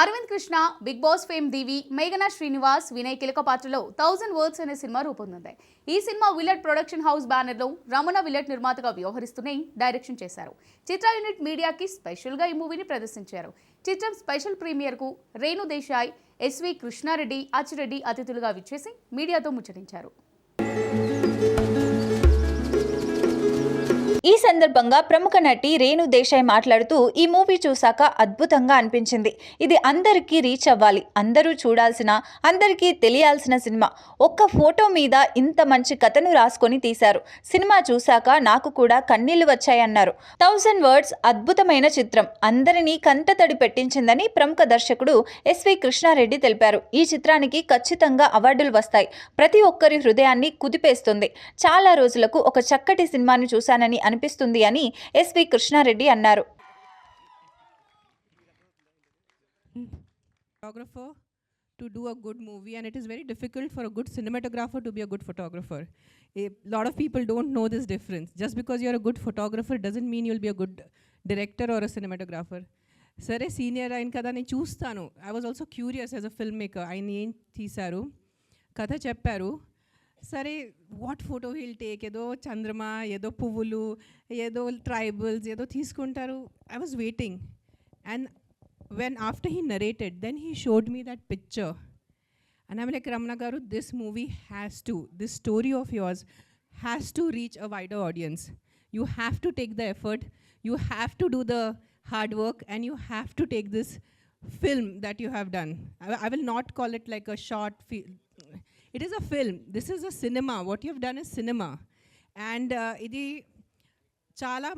Arvind Krishna Bigg Boss fame Divi మేఘనా శ్రీనివాస్ వినయ్ కీలక పాత్రలో థౌజండ్ వర్డ్స్ అనే సినిమా రూపొందింది. ఈ సినిమా విలట్ ప్రొడక్షన్ హౌస్ బ్యానర్లో రమణ విలట్ నిర్మాతగా వ్యవహరిస్తూనే డైరెక్షన్ చేశారు. చిత్ర యూనిట్ మీడియాకి స్పెషల్గా ఈ మూవీని ప్రదర్శించారు. చిత్రం స్పెషల్ ప్రీమియర్కు రేణు దేశాయ్ ఎస్వి కృష్ణారెడ్డి అచ్చిరెడ్డి అతిథులుగా విచ్చేసి మీడియాతో ముచ్చటించారు. ఈ సందర్భంగా ప్రముఖ నటి రేణు దేశాయ్ మాట్లాడుతూ ఈ మూవీ చూశాక అద్భుతంగా అనిపించింది. ఇది అందరికీ రీచ్ అవ్వాలి. అందరూ చూడాల్సిన అందరికీ తెలియాల్సిన సినిమా. ఒక్క ఫోటో మీద ఇంత మంచి కథను రాసుకొని తీశారు. సినిమా చూశాక నాకు కూడా కన్నీళ్ళు వచ్చాయన్నారు. థౌజండ్ వర్డ్స్ అద్భుతమైన చిత్రం. అందరినీ కంటతడి పెట్టించిందని ప్రముఖ దర్శకుడు ఎస్వి కృష్ణారెడ్డి తెలిపారు. ఈ చిత్రానికి ఖచ్చితంగా అవార్డులు వస్తాయి. ప్రతి ఒక్కరి హృదయాన్ని కుదిపేస్తుంది. చాలా రోజులకు ఒక చక్కటి సినిమాను చూశానని అనిపిస్తుంది అని ఎస్వి కృష్ణారెడ్డి అన్నారు photographer to do a good movie and it is very difficult for a good cinematographer to be a good photographer a lot of people don't know this difference just because you're a good photographer doesn't mean you'll be a good director or a cinematographer సరే senior ఆయన కదా నేను చూస్తాను I was also curious as a filmmaker ఆయన ఏం తీశారు కథ చెప్పారు సరే వాట్ ఫోటో హిల్ టేక్ ఏదో చంద్రమా ఏదో పువ్వులు ఏదో ట్రైబల్స్ ఏదో తీసుకుంటారు I was waiting and when after he narrated, then he showed me that picture. And I'm like, Ramana Garu, this movie has to, this story of yours has to reach a wider audience. You have to take the effort, you have to do the hard work, and you have to take this film that you have done. I, I will not call it like a short film. It is a film this is a cinema what you've done is cinema and ఇది చాలా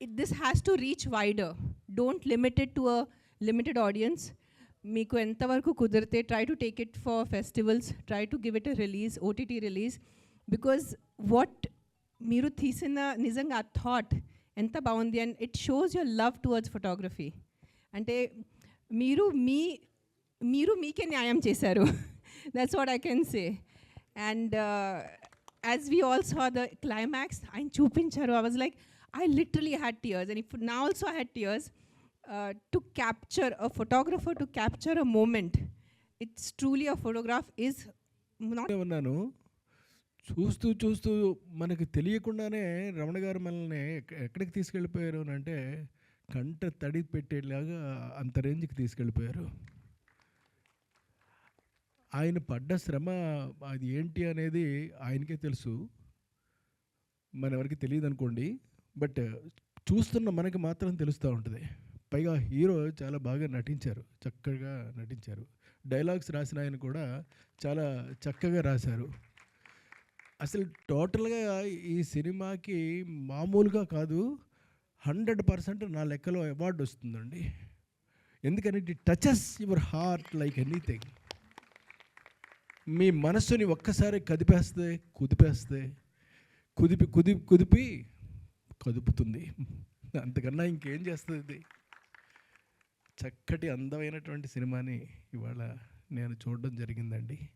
this has to reach wider don't limited to a limited audience మీకు ఎంతవరకు కుదిరితే try to take it for festivals try to give it a release OTT release because what మీరు తీసిన నిజంగా ఆ thought ఎంత బాగుంది? And it shows your love towards photography అంటే మీరు మీ మీరు మీకే న్యాయం చేశారు. That's what I can say and as we also the climax ఆయన చూపించారు. I was like I literally had tears and if నా also had tears to capture a photographer to capture a moment it's truly a photograph is not ఉన్నాను. చూస్తూ చూస్తూ మనకు తెలియకుండానే రమణ గారు మనల్ని ఎక్కడికి తీసుకెళ్ళిపోయారు అని అంటే కంట తడి పెట్టేలాగా అంత రేంజ్కి తీసుకెళ్ళిపోయారు. ఆయన పడ్డ శ్రమ అది ఏంటి అనేది ఆయనకే తెలుసు. మన ఎవరికి తెలియదు అనుకోండి. బట్ చూస్తున్న మనకి మాత్రం తెలుస్తూ ఉంటుంది. పైగా హీరో చాలా బాగా నటించారు. చక్కగా నటించారు. డైలాగ్స్ రాసిన ఆయన కూడా చాలా చక్కగా రాశారు. అసలు టోటల్గా ఈ సినిమాకి మామూలుగా కాదు హండ్రెడ్ పర్సెంట్ నా లెక్కలో అవార్డు వస్తుందండి. ఎందుకని it touches your heart like anything మీ మనస్సుని ఒక్కసారి కదిపేస్తే కుదిపేస్తే కుదిపి కుది కుదిపి కదుపుతుంది. అంతకన్నా ఇంకేం చేస్తుంది ఇది? చక్కటి అందమైనటువంటి సినిమాని ఇవాళ నేను చూడడం జరిగిందండి.